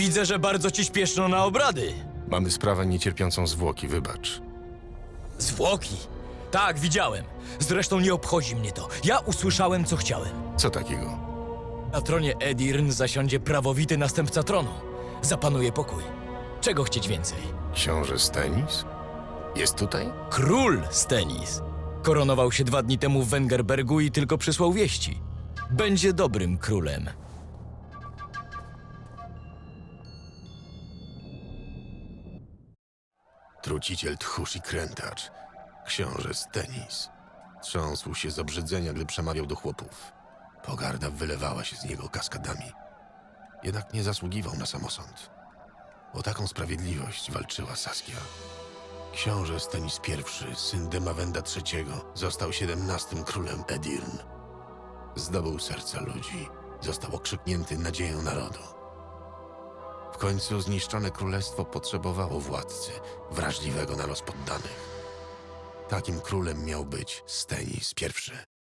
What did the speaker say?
Widzę, że bardzo ci śpieszno na obrady. Mamy sprawę niecierpiącą zwłoki, wybacz. Zwłoki. Tak, widziałem. Zresztą nie obchodzi mnie to. Ja usłyszałem, co chciałem. Co takiego? Na tronie Edirn zasiądzie prawowity następca tronu. Zapanuje pokój. Czego chcieć więcej? Książę Stenis? Jest tutaj? Król Stenis. Koronował się dwa dni temu w Wengerbergu i tylko przysłał wieści. Będzie dobrym królem. Truciciel tchórz i krętacz. Książę Stenis. Trząsł się z obrzydzenia, gdy przemawiał do chłopów. Pogarda wylewała się z niego kaskadami. Jednak nie zasługiwał na samosąd. O taką sprawiedliwość walczyła Saskia. Książę Stenis I, syn Demawenda III, został siedemnastym królem Edirn. Zdobył serca ludzi, został okrzyknięty nadzieją narodu. Końcu zniszczone królestwo potrzebowało władcy, wrażliwego na los poddanych. Takim królem miał być Stenis I.